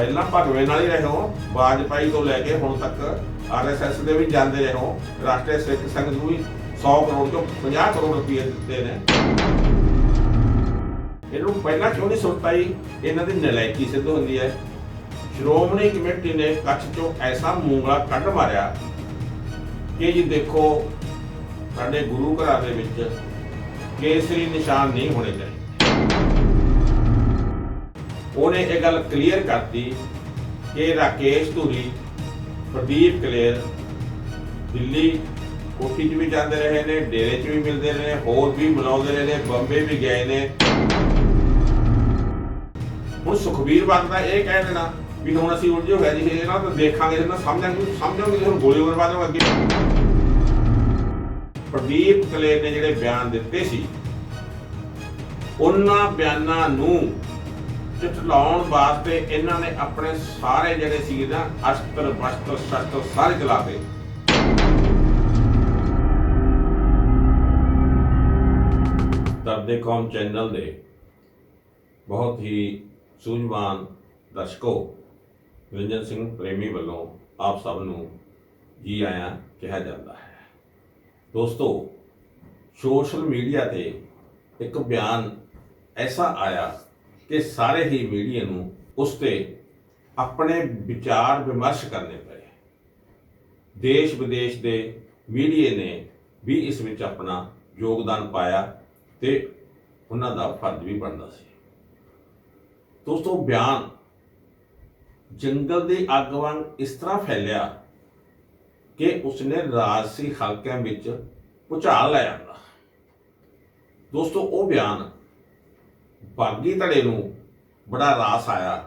ਪਹਿਲਾਂ ਭਗਵੇਂ ਨਾਲ ਹੀ ਰਹੇ ਹੋ, ਵਾਜਪਾਈ ਤੋਂ ਲੈ ਕੇ ਹੁਣ ਤੱਕ ਆਰਐਸਐਸ ਦੇ ਵੀ ਜਾਂਦੇ ਰਹੇ ਹੋ, ਰਾਸ਼ਟਰੀ ਸਿੱਖ ਸੰਘ ਨੂੰ ਵੀ 100 ਕਰੋੜ ਤੋਂ 50 ਕਰੋੜ ਰੁਪਏ ਦਿੱਤੇ ਨੇ। ਇਹਨੂੰ ਪਹਿਲਾਂ ਕਿਉਂ ਨਹੀਂ ਸੁਣਤਾਈ ਇਹਨਾਂ ਦੀ ਨਲਾਇਕੀ ਸਿੱਧ ਹੁੰਦੀ ਹੈ। ਸ਼੍ਰੋਮਣੀ ਕਮੇਟੀ ਨੇ ਕੱਛ ਚੋਂ ਐਸਾ ਮੂੰਗਲਾ ਕੱਢ ਮਾਰਿਆ ਕਿ ਜੀ ਦੇਖੋ, ਸਾਡੇ ਗੁਰੂ ਘਰਾਂ ਦੇ ਵਿੱਚ ਕੇਸਰੀ ਨਿਸ਼ਾਨ ਨਹੀਂ ਹੋਣੇ ਚਾਹੀਦੇ। ਉਹਨੇ ਇਹ ਗੱਲ ਕਲੀਅਰ ਕਰਤੀ ਕਿ ਰਾਕੇਸ਼ ਧੂਰੀ, ਪ੍ਰਦੀਪ ਕਲੇਰ ਦਿੱਲੀ, ਕੋਠੀ 'ਚ ਵੀ ਜਾਂਦੇ ਰਹੇ ਨੇ, ਡੇਰੇ 'ਚ ਵੀ ਮਿਲਦੇ ਰਹੇ ਨੇ, ਹੋਰ ਵੀ ਬੁਲਾਉਂਦੇ ਰਹੇ ਨੇ, ਬੰਬੇ ਵੀ ਗਏ ਨੇ। ਹੁਣ ਸੁਖਬੀਰ ਬਾਦ ਦਾ ਇਹ ਕਹਿ ਦੇਣਾ ਵੀ ਹੁਣ ਅਸੀਂ ਉਲਝੇ ਹੋਏ ਜੀ, ਇਹਨਾਂ ਤਾਂ ਦੇਖਾਂਗੇ, ਇਹਨਾਂ ਸਮਝਾਂਗੇ ਸਮਝਾਂਗੇ ਹੁਣ ਗੋਲੀ ਬਰਬਾਦ ਹੋ ਅੱਗੇ। ਪ੍ਰਦੀਪ ਕਲੇਰ ਨੇ ਜਿਹੜੇ ਬਿਆਨ ਦਿੱਤੇ ਸੀ, ਉਹਨਾਂ ਬਿਆਨਾਂ ਨੂੰ ਝਟਲਾਉਣ ਵਾਸਤੇ ਇਹਨਾਂ ਨੇ ਆਪਣੇ ਸਾਰੇ ਜਿਹੜੇ ਸੀ ਨਾ, ਅਸਤਰ, ਵਸਤਰ, ਸ਼ਸਤਰ ਸਾਰੇ ਚਲਾਤੇ ਦਰਦੇ ਕੌਮ ਚੈਨਲ ਦੇ ਬਹੁਤ ਹੀ ਸੂਝਵਾਨ ਦਰਸ਼ਕੋ ਰੰਜਨ ਸਿੰਘ ਪ੍ਰੇਮੀ ਵੱਲੋਂ ਆਪ ਸਭ ਨੂੰ ਜੀ ਆਇਆਂ ਕਿਹਾ ਜਾਂਦਾ ਹੈ। ਦੋਸਤੋ, ਸੋਸ਼ਲ ਮੀਡੀਆ ਤੇ ਇੱਕ ਬਿਆਨ ਐਸਾ ਆਇਆ ਕਿ ਸਾਰੇ ਹੀ ਮੀਡੀਆ ਨੂੰ ਉਸ ਤੇ ਆਪਣੇ ਵਿਚਾਰ ਵਿਮਰਸ਼ ਕਰਨੇ ਪਏ। ਦੇਸ਼ ਵਿਦੇਸ਼ ਦੇ ਮੀਡੀਆ ਨੇ ਵੀ ਇਸ ਵਿੱਚ ਆਪਣਾ ਯੋਗਦਾਨ ਪਾਇਆ ਤੇ ਉਹਨਾਂ ਦਾ ਫਰਜ਼ ਵੀ ਬਣਦਾ ਸੀ। ਦੋਸਤੋ, ਬਿਆਨ ਜੰਗਲ ਦੀ ਅੱਗ ਵਾਂਗ ਇਸ ਤਰ੍ਹਾਂ ਫੈਲਿਆ ਕਿ ਉਸਨੇ ਰਾਜਸੀ ਹਲਕਿਆਂ ਵਿੱਚ ਭੁਚਾਲ ਲੈ ਆਂਦਾ। ਦੋਸਤੋ, ਉਹ ਬਿਆਨ ਬਾਗੀ ਧੜੇ ਨੂੰ ਬੜਾ ਰਾਸ ਆਇਆ,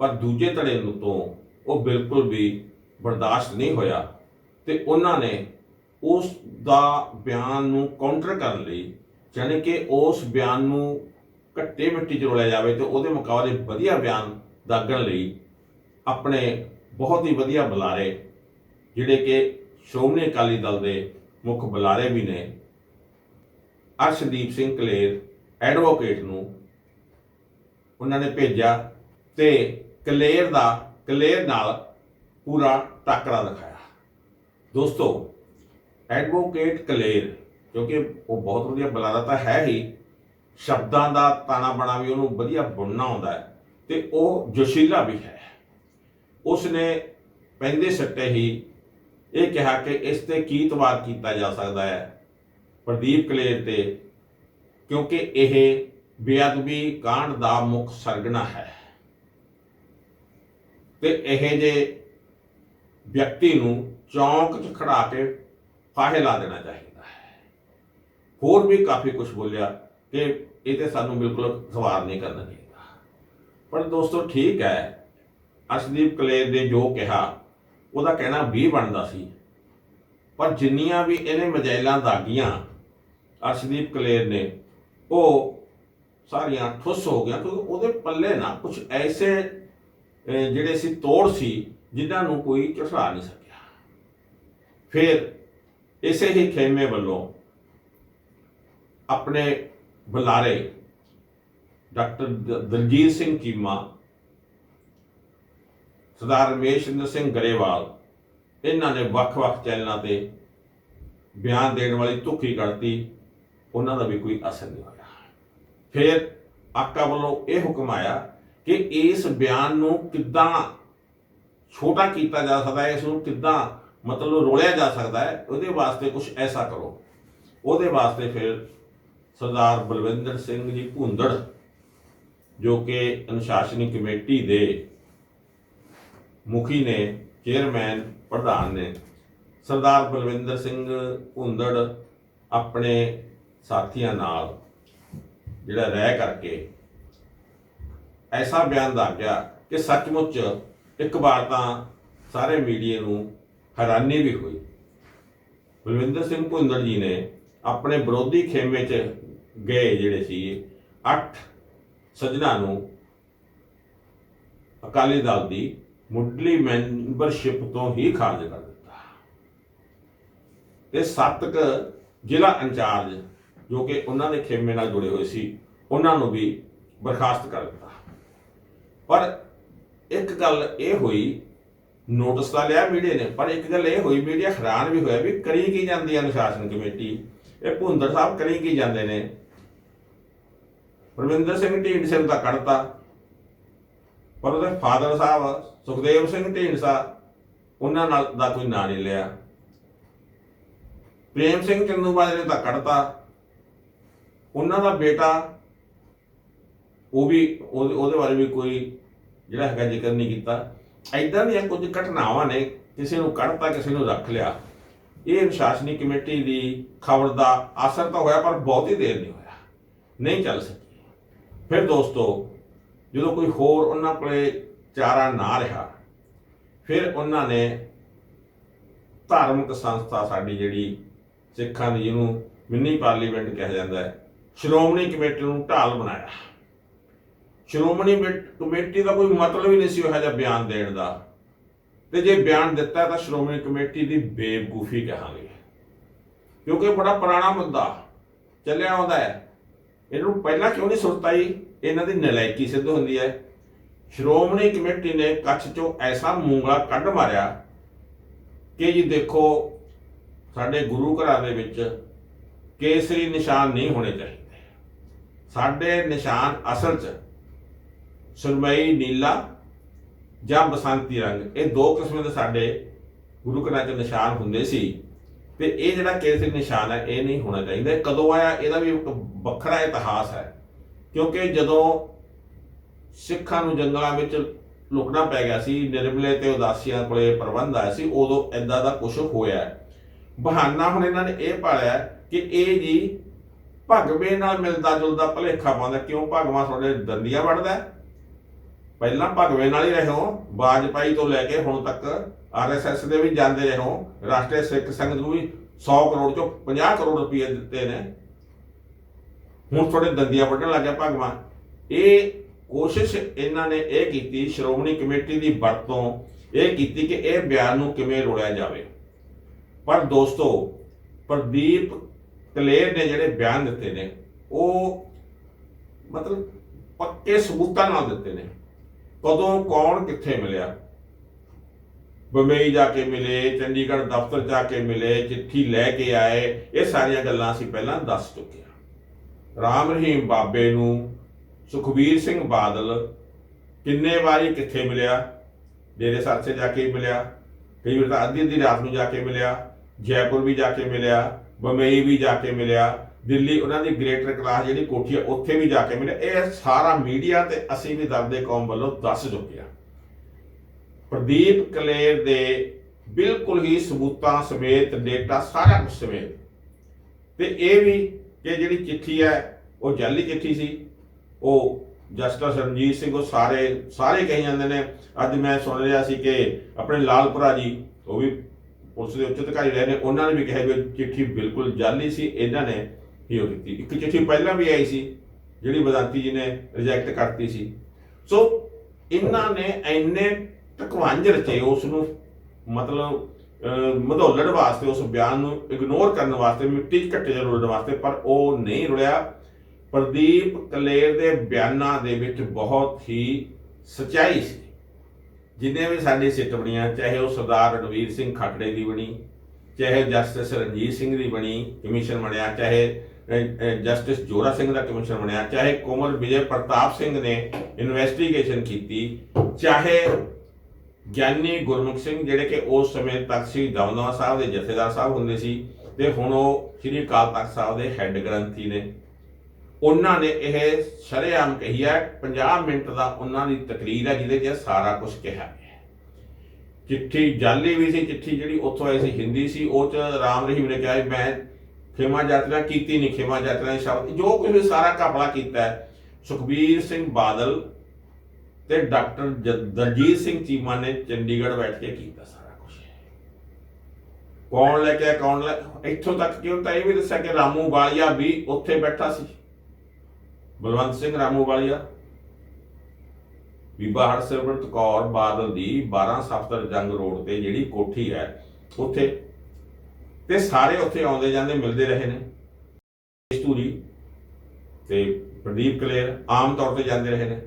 ਪਰ ਦੂਜੇ ਧੜੇ ਨੂੰ ਤੋਂ ਉਹ ਬਿਲਕੁਲ ਵੀ ਬਰਦਾਸ਼ਤ ਨਹੀਂ ਹੋਇਆ ਤੇ ਉਹਨਾਂ ਨੇ ਉਸ ਦਾ ਬਿਆਨ ਨੂੰ ਕਾਊਂਟਰ ਕਰਨ ਲਈ, ਜਾਣੀ ਕਿ ਉਸ ਬਿਆਨ ਨੂੰ ਘੱਟੇ ਮਿੱਟੀ 'ਚ ਰੋਲਿਆ ਜਾਵੇ ਤੇ ਉਹਦੇ ਮੁਕਾਬਲੇ ਵਧੀਆ ਬਿਆਨ ਦਾਗਣ ਲਈ ਆਪਣੇ ਬਹੁਤ ਹੀ ਵਧੀਆ ਬੁਲਾਰੇ, ਜਿਹੜੇ ਕਿ ਸ਼੍ਰੋਮਣੀ ਅਕਾਲੀ ਦਲ ਦੇ ਮੁੱਖ ਬੁਲਾਰੇ ਵੀ ਨੇ, ਅਰਸ਼ਦੀਪ ਸਿੰਘ ਕਲੇਰ ਐਡਵੋਕੇਟ ਨੂੰ ਉਹਨਾਂ ਨੇ ਭੇਜਿਆ ਤੇ ਕਲੇਰ ਦਾ, ਕਲੇਰ ਨਾਲ ਪੂਰਾ ਟੱਕਰਾ ਦਿਖਾਇਆ ਦੋਸਤੋ ਐਡਵੋਕੇਟ ਕਲੇਰ, ਕਿਉਂਕਿ ਉਹ ਬਹੁਤ ਵਧੀਆ ਬੁਲਾਰਾ ਤਾਂ ਹੈ ਹੀ, ਸ਼ਬਦਾਂ ਦਾ ਤਾਣਾ ਬਣਾ ਵੀ ਉਹਨੂੰ ਵਧੀਆ ਬੁਣਨਾ ਆਉਂਦਾ ਹੈ ਤੇ ਉਹ ਜੋਸ਼ੀਲਾ ਵੀ ਹੈ। ਉਸ ਨੇ ਪੈਂਦੇ ਸੱਟੇ ਹੀ ਇਹ ਕਿਹਾ ਕਿ ਇਸ ਤੇ ਕੀ ਤਵਾਰ ਕੀਤਾ ਜਾ ਸਕਦਾ ਹੈ ਪ੍ਰਦੀਪ ਕਲੇਰ ਤੇ, ਕਿਉਂਕਿ ਇਹ ਬੇਅਦਬੀ ਕਾਂਡ ਦਾ ਮੁੱਖ ਸਰਗਣਾ ਹੈ। ਤੇ ਇਹ ਜੇ ਵਿਅਕਤੀ ਨੂੰ ਚੌਂਕ 'ਚ ਖੜਾ ਕੇ ਫਾਹੇ ਲਾ ਦੇਣਾ ਚਾਹੀਦਾ ਹੈ। ਹੋਰ ਵੀ ਕਾਫੀ ਕੁਝ ਬੋਲਿਆ ਕਿ ਇਹ ਤੇ ਸਾਨੂੰ ਬਿਲਕੁਲ ਸਵਾਰ ਨਹੀਂ ਕਰਨਾ ਚਾਹੀਦਾ। ਪਰ ਦੋਸਤੋ ਠੀਕ ਹੈ ਅਸ਼ਦੀਪ ਕਲੇਰ ਨੇ ਜੋ ਕਿਹਾ, ਉਹਦਾ ਕਹਿਣਾ ਵੀ ਬਣਦਾ ਸੀ। ਪਰ ਜਿੰਨੀਆਂ ਵੀ ਇਹਨੇ ਮਜਾਇਲਾਂ ਦਾਗੀਆਂ ਅਰਸ਼ਦੀਪ ਕਲੇਰ ਨੇ, ਉਹ ਸਾਰੀਆਂ ਠੁੱਸ ਹੋ ਗਿਆ ਕਿਉਂਕਿ ਉਹਦੇ ਪੱਲੇ ਨਾ ਕੁਝ ਐਸੇ ਜਿਹੜੇ ਸੀ ਤੋੜ ਸੀ ਜਿਨ੍ਹਾਂ ਨੂੰ ਕੋਈ ਝੁਠਲਾ ਨਹੀਂ ਸਕਿਆ। ਫਿਰ ਇਸੇ ਹੀ ਖੇਮੇ ਵੱਲੋਂ ਆਪਣੇ ਬੁਲਾਰੇ ਡਾਕਟਰ ਦ- ਦਲਜੀਤ ਸਿੰਘ ਚੀਮਾ, ਸਰਦਾਰ ਰਮੇਸ਼ਿੰਦਰ ਸਿੰਘ ਗਰੇਵਾਲ, ਇਹਨਾਂ ਨੇ ਵੱਖ-ਵੱਖ ਚੈਨਲਾਂ ਤੇ ਬਿਆਨ ਦੇਣ ਵਾਲੀ ਧੁੱਖੀ ਕੱਢਤੀ ਉਹਨਾਂ ਦਾ ਵੀ ਕੋਈ ਅਸਰ ਨਹੀਂ ਹੋਇਆ। ਫਿਰ ਆਕਾ ਵੱਲੋਂ ਇਹ ਹੁਕਮ ਆਇਆ ਕਿ ਇਸ ਬਿਆਨ ਨੂੰ ਕਿੱਦਾਂ ਛੋਟਾ ਕੀਤਾ ਜਾ ਸਕਦਾ ਹੈ, ਇਸ ਨੂੰ ਕਿੱਦਾਂ ਮਤਲਬ ਰੋਲਿਆ ਜਾ ਸਕਦਾ ਹੈ, ਉਹਦੇ ਵਾਸਤੇ ਕੁਝ ਐਸਾ ਕਰੋ। ਉਹਦੇ ਵਾਸਤੇ ਫਿਰ ਸਰਦਾਰ ਬਲਵਿੰਦਰ ਸਿੰਘ ਜੀ ਭੁੰਦੜ, ਜੋ ਕਿ ਅਨੁਸ਼ਾਸਨੀ ਕਮੇਟੀ ਦੇ ਮੁਖੀ ਨੇ, ਚੇਅਰਮੈਨ, ਪ੍ਰਧਾਨ ਨੇ, ਸਰਦਾਰ ਬਲਵਿੰਦਰ ਸਿੰਘ ਭੁੰਦੜ ਆਪਣੇ ਸਾਥੀਆਂ ਨਾਲ ਜਿਹੜਾ ਰਹਿ ਕਰਕੇ ਐਸਾ ਬਿਆਨ ਦਾ ਗਿਆ ਕਿ ਸੱਚਮੁੱਚ ਇੱਕ ਵਾਰ ਤਾਂ ਸਾਰੇ ਮੀਡੀਆ ਨੂੰ ਹੈਰਾਨੀ ਵੀ ਹੋਈ। ਬਲਵਿੰਦਰ ਸਿੰਘ ਭੁੰਦੜ ਜੀ ਨੇ ਆਪਣੇ ਵਿਰੋਧੀ ਖੇਮੇ 'ਚ ਗਏ ਜਿਹੜੇ ਸੀ ਅੱਠ ਸੱਜਣਾ ਨੂੰ ਅਕਾਲੀ ਦਲ ਦੀ ਮੁੱਢਲੀ ਮੈਂਬਰਸ਼ਿਪ ਤੋਂ ਹੀ ਖਾਰਜ ਕਰ ਦਿੱਤਾ। ਤੇ ਸੱਤ ਕੁ ਜ਼ਿਲ੍ਹਾ ਇੰਚਾਰਜ ਜੋ ਕਿ ਉਹਨਾਂ ਦੇ ਖੇਮੇ ਨਾਲ ਜੁੜੇ ਹੋਏ ਸੀ, ਉਹਨਾਂ ਨੂੰ ਵੀ ਬਰਖਾਸਤ ਕਰ ਦਿੱਤਾ। ਪਰ ਇੱਕ ਗੱਲ ਇਹ ਹੋਈ ਨੋਟਿਸ ਤਾਂ ਲਿਆ ਮੀਡੀਆ ਨੇ, ਪਰ ਇੱਕ ਗੱਲ ਇਹ ਹੋਈ ਮੀਡੀਆ ਹੈਰਾਨ ਵੀ ਹੋਇਆ ਵੀ ਕਰੀ ਕੀ ਜਾਂਦੀ ਹੈ ਅਨੁਸ਼ਾਸਨ ਕਮੇਟੀ? ਇਹ ਭੁੰਦਰ ਸਾਹਿਬ ਕਰੀ ਕੀ ਜਾਂਦੇ ਨੇ? ਪਰਵਿੰਦਰ ਸਿੰਘ ਢੀਂਡਸੇ ਨੂੰ ਤਾਂ ਕੱਢਤਾ। ਪਰ ਉਹਦੇ ਫਾਦਰ ਸਾਹਿਬ, ਸੁਖਦੇਵ ਸਿੰਘ ਢੀਂਡਸਾ ਉਹਨਾਂ ਨਾਲ ਦਾ ਕੋਈ ਨਾਂ ਨਹੀਂ ਲਿਆ। ਪ੍ਰੇਮ ਸਿੰਘ ਚੰਦੂਮਾਜਰੇ ਨੇ ਤਾਂ ਕੱਢਤਾ। ਉਹਨਾਂ ਦਾ ਬੇਟਾ, ਉਹ ਵੀ ਉਹਦੇ ਉਹਦੇ ਬਾਰੇ ਵੀ ਕੋਈ ਜਿਹੜਾ ਹੈਗਾ ਜ਼ਿਕਰ ਨਹੀਂ ਕੀਤਾ। ਐਦਾਂ ਦੀਆਂ ਕੁਝ ਘਟਨਾਵਾਂ ਨੇ, ਕਿਸੇ ਨੂੰ ਕੱਢਤਾ, ਕਿਸੇ ਨੂੰ ਰੱਖ ਲਿਆ। ਇਹ ਅਨੁਸ਼ਾਸਨੀ ਕਮੇਟੀ ਦੀ ਖਬਰ ਦਾ ਅਸਰ ਤਾਂ ਹੋਇਆ, ਪਰ ਬਹੁਤ ਹੀ ਦੇਰ ਨਹੀਂ ਹੋਇਆ। ਨਹੀਂ ਚੱਲ ਸਕੀ। ਫਿਰ ਦੋਸਤੋ, ਜਦੋਂ ਕੋਈ ਹੋਰ ਉਹਨਾਂ ਕੋਲੇ ਚਾਰਾ ਨਾ ਰਿਹਾ, ਫਿਰ ਉਹਨਾਂ ਨੇ ਧਾਰਮਿਕ ਸੰਸਥਾ ਸਾਡੀ ਜਿਹੜੀ ਸਿੱਖਾਂ ਦੀ, ਜਿਹਨੂੰ ਮਿੰਨੀ ਪਾਰਲੀਮੈਂਟ ਕਿਹਾ ਜਾਂਦਾ ਹੈ ਸ਼੍ਰੋਮਣੀ ਕਮੇਟੀ ਨੂੰ ਢਾਲ ਬਣਾਇਆ। ਸ਼੍ਰੋਮਣੀ ਕਮੇ- ਕਮੇਟੀ ਦਾ ਕੋਈ ਮਤਲਬ ਹੀ ਨਹੀਂ ਸੀ ਉਹ ਜਿਹਾ ਬਿਆਨ ਦੇਣ ਦਾ। ਤੇ ਜੇ ਬਿਆਨ ਦਿੱਤਾ ਤਾਂ ਸ਼੍ਰੋਮਣੀ ਕਮੇਟੀ ਦੀ ਬੇਵਕੂਫੀ ਕਹਾਂਗੇ ਕਿਉਂਕਿ ਬੜਾ ਪੁਰਾਣਾ ਮੁੱਦਾ ਚੱਲਿਆ ਆਉਂਦਾ ਹੈ। ਇਹਨੂੰ ਪਹਿਲਾਂ ਕਿਉਂ ਨਹੀਂ ਸੁਰਤਾਈ ਇਹਨਾਂ ਦੀ ਨਲਾਇਕੀ ਸਿੱਧ ਹੁੰਦੀ ਹੈ। ਸ਼੍ਰੋਮਣੀ ਕਮੇਟੀ ਨੇ ਕੱਛ ਚੋਂ ਐਸਾ ਮੂੰਗਲਾ ਕੱਢ ਮਾਰਿਆ ਕਿ ਜੀ ਦੇਖੋ ਸਾਡੇ ਗੁਰੂ ਘਰਾਂ ਦੇ ਵਿੱਚ ਕੇਸਰੀ ਨਿਸ਼ਾਨ ਨਹੀਂ ਹੋਣੇ ਚਾਹੀਦੇ। ਸਾਡੇ ਨਿਸ਼ਾਨ ਅਸਲ 'ਚ ਸੁਰਮਈ, ਨੀਲਾ ਜਾਂ ਬਸੰਤੀ ਰੰਗ, ਇਹ ਦੋ ਕਿਸਮ ਦੇ ਸਾਡੇ ਗੁਰੂ ਘਰਾਂ 'ਚ ਨਿਸ਼ਾਨ ਹੁੰਦੇ ਸੀ। ਤੇ ਇਹ ਜਿਹੜਾ ਕੇਸਰੀ ਨਿਸ਼ਾਨ ਹੈ, ਇਹ ਨਹੀਂ ਹੋਣਾ ਚਾਹੀਦਾ। ਕਦੋਂ ਆਇਆ, ਇਹਦਾ ਵੀ ਇੱਕ ਵੱਖਰਾ ਇਤਿਹਾਸ ਹੈ। ਕਿਉਂਕਿ ਜਦੋਂ ਸਿੱਖਾਂ ਨੂੰ ਜੰਗਲਾਂ ਵਿੱਚ ਲੁਕਣਾ ਪੈ ਗਿਆ ਸੀ, ਨਿਰਮਲੇ ਤੇ ਉਦਾਸੀਆਂ ਕੋਲੇ ਪ੍ਰਬੰਧ ਆਇਆ ਸੀ, ਉਦੋਂ ਐਦਾਂ ਦਾ ਕੁਝ ਹੋਇਆ। ਬਹਾਨਾ ਹੁਣ ਇਹਨਾਂ ਨੇ ਇਹ ਪਾਲਿਆ ਕਿ ਇਹ ਜੀ ਭਗਵੇ ਨਾਲ ਮਿਲਦਾ ਜੁਲਦਾ ਭਲੇਖਾ ਪਾਉਂਦਾ ਕਿਉਂ ਭਗਵਾ ਤੁਹਾਡੇ ਦੰਦੀਆਂ ਵੜਦਾ ਪਹਿਲਾਂ ਭਗਵੇ ਨਾਲ ਹੀ ਰਹੋ, ਬਾਜਪਾਈ ਤੋਂ ਲੈ ਕੇ ਹੁਣ ਤੱਕ ਆਰਐਸਐਸ ਦੇ ਵੀ ਜਾਂਦੇ ਰਹੋ, ਰਾਸ਼ਟਰੀ ਸਿੱਖ ਸੰਘ ਨੂੰ ਵੀ 100 ਕਰੋੜ ਚੋਂ 50 ਕਰੋੜ ਰੁਪਏ ਦਿੱਤੇ ਨੇ। ਹੁਣ ਤੁਹਾਡੇ ਦੰਦੀਆਂ ਵੱਢਣ ਲੱਗਿਆ ਭਗਵਾਨ। ਇਹ ਕੋਸ਼ਿਸ਼ ਇਹਨਾਂ ਨੇ ਇਹ ਕੀਤੀ, ਸ਼੍ਰੋਮਣੀ ਕਮੇਟੀ ਦੀ ਵਰਤੋਂ ਇਹ ਕੀਤੀ ਕਿ ਇਹ ਬਿਆਨ ਨੂੰ ਕਿਵੇਂ ਰੋਲਿਆ ਜਾਵੇ। ਪਰ ਦੋਸਤੋ, ਪ੍ਰਦੀਪ ਕਲੇਰ ਨੇ ਜਿਹੜੇ ਬਿਆਨ ਦਿੱਤੇ ਨੇ, ਉਹ ਮਤਲਬ ਪੱਕੇ ਸਬੂਤਾਂ ਨਾਲ ਦਿੱਤੇ ਨੇ। ਕਦੋਂ ਕੌਣ ਕਿੱਥੇ ਮਿਲਿਆ? ਬੰਬਈ ਜਾ ਕੇ ਮਿਲੇ, ਚੰਡੀਗੜ੍ਹ ਦਫ਼ਤਰ ਜਾ ਕੇ ਮਿਲੇ, ਚਿੱਠੀ ਲੈ ਕੇ ਆਏ, ਇਹ ਸਾਰੀਆਂ ਗੱਲਾਂ ਅਸੀਂ ਪਹਿਲਾਂ ਦੱਸ ਚੁੱਕੇ ਹਾਂ। ਰਾਮ ਰਹੀਮ ਬਾਬੇ ਨੂੰ, ਸੁਖਬੀਰ ਸਿੰਘ ਬਾਦਲ ਕਿੰਨੇ ਵਾਰੀ ਕਿੱਥੇ ਮਿਲਿਆ? ਡੇਰੇ ਸਰਸੇ ਜਾ ਕੇ ਮਿਲਿਆ, ਕਈ ਵਾਰ ਤਾਂ ਅੱਧੀ ਅੱਧੀ ਰਾਤ ਨੂੰ ਜਾ ਕੇ ਮਿਲਿਆ, ਜੈਪੁਰ ਵੀ ਜਾ ਕੇ ਮਿਲਿਆ ਬੰਬਈ ਵੀ ਜਾ ਕੇ ਮਿਲਿਆ, ਦਿੱਲੀ, ਉਹਨਾਂ ਦੀ ਗ੍ਰੇਟਰ ਕਲਾਸ ਜਿਹੜੀ ਕੋਠੀ ਹੈ ਉੱਥੇ ਵੀ ਜਾ ਕੇ ਮਿਲਿਆ। ਇਹ ਸਾਰਾ ਮੀਡੀਆ ਤੇ ਅਸੀਂ ਵੀ ਦਰਦੇ ਕੌਮ ਵੱਲੋਂ ਦੱਸ ਚੁੱਕੇ ਹਾਂ ਪ੍ਰਦੀਪ ਕਲੇਰ ਦੇ ਬਿਲਕੁਲ ਹੀ ਸਬੂਤਾਂ ਸਮੇਤ, ਡੇਟਾ ਸਾਰਾ ਕੁਝ ਸਮੇਤ। ਤੇ ਇਹ ਵੀ ਕਿ ਜਿਹੜੀ ਚਿੱਠੀ ਹੈ, ਉਹ ਜਾਲੀ ਚਿੱਠੀ ਸੀ। ਉਹ ਜਸਟਿਸ ਰਣਜੀਤ ਸਿੰਘ, ਉਹ ਸਾਰੇ ਸਾਰੇ ਕਹੀ ਜਾਂਦੇ ਨੇ। ਅੱਜ ਮੈਂ ਸੁਣ ਰਿਹਾ ਸੀ ਕਿ ਆਪਣੇ ਲਾਲ ਭਰਾ ਜੀ, ਉਹ ਵੀ ਪੁਲਿਸ ਦੇ ਉੱਚ ਅਧਿਕਾਰੀ ਰਹੇ ਨੇ, ਉਹਨਾਂ ਨੇ ਵੀ ਕਿਹਾ ਵੀ ਚਿੱਠੀ ਬਿਲਕੁਲ ਜਾਲੀ ਸੀ, ਇਹਨਾਂ ਨੇ ਹੀ ਉਹ ਕੀਤੀ। ਇੱਕ ਚਿੱਠੀ ਪਹਿਲਾਂ ਵੀ ਆਈ ਸੀ, ਜਿਹੜੀ ਬਦਾਂਤੀ ਜੀ ਨੇ ਰਿਜੈਕਟ ਕਰਤੀ ਸੀ। ਸੋ ਇਹਨਾਂ ਨੇ ਐਨੇ ਟਕਵਾਂਜ ਰਚੇ ਉਸ ਨੂੰ, ਮਤਲਬ ਮਧੋਲਣ ਵਾਸਤੇ, ਉਸ ਬਿਆਨ ਨੂੰ ਇਗਨੋਰ ਕਰਨ ਵਾਸਤੇ, ਮਿੱਟੀ 'ਚ ਘੱਟੇ ਰੋਲਣ ਵਾਸਤੇ, ਪਰ ਉਹ ਨਹੀਂ ਰੁਲਿਆ ਪ੍ਰਦੀਪ ਕਲੇਰ ਦੇ ਬਿਆਨਾਂ ਦੇ ਵਿੱਚ ਬਹੁਤ ਹੀ ਸਚਾਈ ਸੀ। ਜਿੰਨੇ ਵੀ ਸਾਡੀ ਸਿੱਟ ਬਣੀਆਂ, ਚਾਹੇ ਉਹ ਸਰਦਾਰ ਰਣਵੀਰ ਸਿੰਘ ਖੱਟੜੇ ਦੀ ਬਣੀ, ਚਾਹੇ ਜਸਟਿਸ ਰਣਜੀਤ ਸਿੰਘ ਦੀ ਬਣੀ ਕਮਿਸ਼ਨ ਬਣਿਆ, ਚਾਹੇ ਜਸਟਿਸ ਜੋਰਾ ਸਿੰਘ ਦਾ ਕਮਿਸ਼ਨ ਬਣਿਆ, ਚਾਹੇ ਕੋਮਲ ਵਿਜੇ ਪ੍ਰਤਾਪ ਸਿੰਘ ਨੇ ਇਨਵੈਸਟੀਗੇਸ਼ਨ ਕੀਤੀ, ਚਾਹੇ ਗਿਆਨੀ ਗੁਰਮੁਖ ਸਿੰਘ ਜਿਹੜੇ ਕਿ ਉਸ ਸਮੇਂ ਤੱਕ ਸ਼੍ਰੀ ਦਮਦਮਾ ਸਾਹਿਬ ਦੇ ਜਥੇਦਾਰ ਸਾਹਿਬ ਹੁੰਦੇ ਸੀ, ਤੇ ਹੁਣ ਉਹ ਸ੍ਰੀ ਅਕਾਲ ਤਖਤ ਸਾਹਿਬ ਦੇ ਹੈੱਡ ਗ੍ਰੰਥੀ ਨੇ। ਉਹਨਾਂ ਨੇ ਇਹ ਸ਼ਰੇਆਮ ਕਹੀ ਹੈ 50 ਮਿੰਟ ਦਾ ਉਹਨਾਂ ਦੀ ਤਕਰੀਰ ਹੈ ਜਿਹਦੇ 'ਚ ਸਾਰਾ ਕੁਝ ਕਿਹਾ ਗਿਆ ਚਿੱਠੀ ਜਾਲੀ ਵੀ ਸੀ ਚਿੱਠੀ ਜਿਹੜੀ ਉੱਥੋਂ ਆਈ ਸੀ ਹਿੰਦੀ ਸੀ ਉਹ 'ਚ ਰਾਮ ਰਹੀਮ ਨੇ ਕਿਹਾ ਵੀ ਮੈਂ ਖੇਮਾ ਯਾਤਰਾ ਕੀਤੀ ਨਹੀਂ ਖੇਮਾ ਯਾਤਰਾ ਦੇ ਸ਼ਬਦ ਜੋ ਕੁਝ ਵੀ ਸਾਰਾ ਘਪਲਾ ਕੀਤਾ ਹੈ ਸੁਖਬੀਰ ਸਿੰਘ ਬਾਦਲ ਤੇ ਡਾਕਟਰ ਜ- ਦਲਜੀਤ ਸਿੰਘ ਚੀਮਾ ਨੇ ਚੰਡੀਗੜ੍ਹ ਬੈਠ ਕੇ ਕੀਤਾ ਸਾਰਾ ਕੁਝ ਕੌਣ ਲੈ ਕੇ ਆਇਆ, ਕੌਣ ਲੈ ਇੱਥੋਂ ਤੱਕ ਕਿ ਉਹ ਤਾਂ ਇਹ ਵੀ ਦੱਸਿਆ ਕਿ ਰਾਮੂ ਵਾਲੀਆ ਵੀ ਉੱਥੇ ਬੈਠਾ ਸੀ। ਬਲਵੰਤ ਸਿੰਘ ਰਾਮੂ ਵਾਲੀਆ। ਬੀਬਾ ਹਰਸਿਮਰਤ ਕੌਰ ਬਾਦਲ ਦੀ 12 ਸਫਤਰ ਜੰਗ ਰੋਡ ਤੇ ਜਿਹੜੀ ਕੋਠੀ ਹੈ, ਉੱਥੇ। ਤੇ ਸਾਰੇ ਉੱਥੇ ਆਉਂਦੇ ਜਾਂਦੇ ਮਿਲਦੇ ਰਹੇ ਨੇ। ਇਸ ਧੂਰੀ ਤੇ ਪ੍ਰਦੀਪ ਕਲੇਰ ਆਮ ਤੌਰ ਤੇ ਜਾਂਦੇ ਰਹੇ ਨੇ।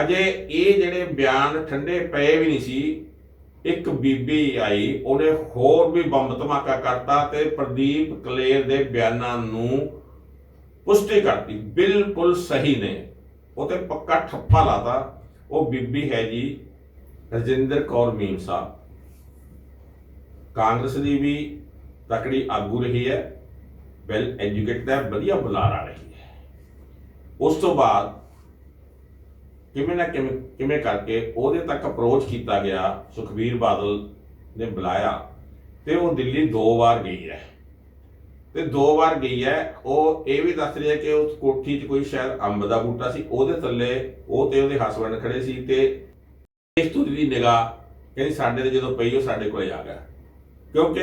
ਅਜੇ ਇਹ ਜਿਹੜੇ ਬਿਆਨ ਠੰਡੇ ਪਏ ਵੀ ਨਹੀਂ ਸੀ, ਇੱਕ ਬੀਬੀ ਆਈ, ਉਹਨੇ ਹੋਰ ਵੀ ਬੰਬ ਧਮਾਕਾ ਕਰਤਾ ਤੇ ਪ੍ਰਦੀਪ ਕਲੇਰ ਦੇ ਬਿਆਨਾਂ ਨੂੰ ਪੁਸ਼ਟੀ ਕਰਤੀ। ਬਿਲਕੁਲ ਸਹੀ ਨੇ। ਉਹ ਤੇ ਪੱਕਾ ਠੱਪਾ ਲਾਤਾ। ਉਹ ਬੀਬੀ ਹੈ ਜੀ ਰਜਿੰਦਰ ਕੌਰ ਮੀਮ ਸਾਹਿਬ। ਕਾਂਗਰਸ ਦੀ ਵੀ ਤਕੜੀ ਆਗੂ ਰਹੀ ਹੈ। ਵੈਲ ਐਜੂਕੇਟਡ ਹੈ, ਵਧੀਆ ਬੁਲਾਰਾ ਰਹੀ ਹੈ। ਉਸ ਤੋਂ ਬਾਅਦ ਕਿਵੇਂ ਨਾ ਕਿਵੇਂ ਕਿਵੇਂ ਕਰਕੇ ਉਹਦੇ ਤੱਕ ਅਪਰੋਚ ਕੀਤਾ ਗਿਆ ਸੁਖਬੀਰ ਬਾਦਲ ਨੇ ਬੁਲਾਇਆ ਤੇ ਉਹ ਦਿੱਲੀ ਦੋ ਵਾਰ ਗਈ ਹੈ। ਤੇ ਦੋ ਵਾਰ ਗਈ ਹੈ। ਉਹ ਇਹ ਵੀ ਦੱਸ ਰਹੀ ਹੈ ਕਿ ਉਸ ਕੋਠੀ 'ਚ ਕੋਈ ਸ਼ਾਇਦ ਅੰਬ ਦਾ ਬੂਟਾ ਸੀ। ਉਹਦੇ ਥੱਲੇ ਉਹ ਤੇ ਉਹਦੇ ਹਸਬੰਡ ਖੜੇ ਸੀ ਤੇ ਇਸ ਧੂਰੀ ਦੀ ਨਿਗਾਹ ਕਹਿੰਦੀ ਸਾਡੇ ਤੇ ਜਦੋਂ ਪਈ ਉਹ ਸਾਡੇ ਕੋਲੇ ਆ ਗਿਆ। ਕਿਉਂਕਿ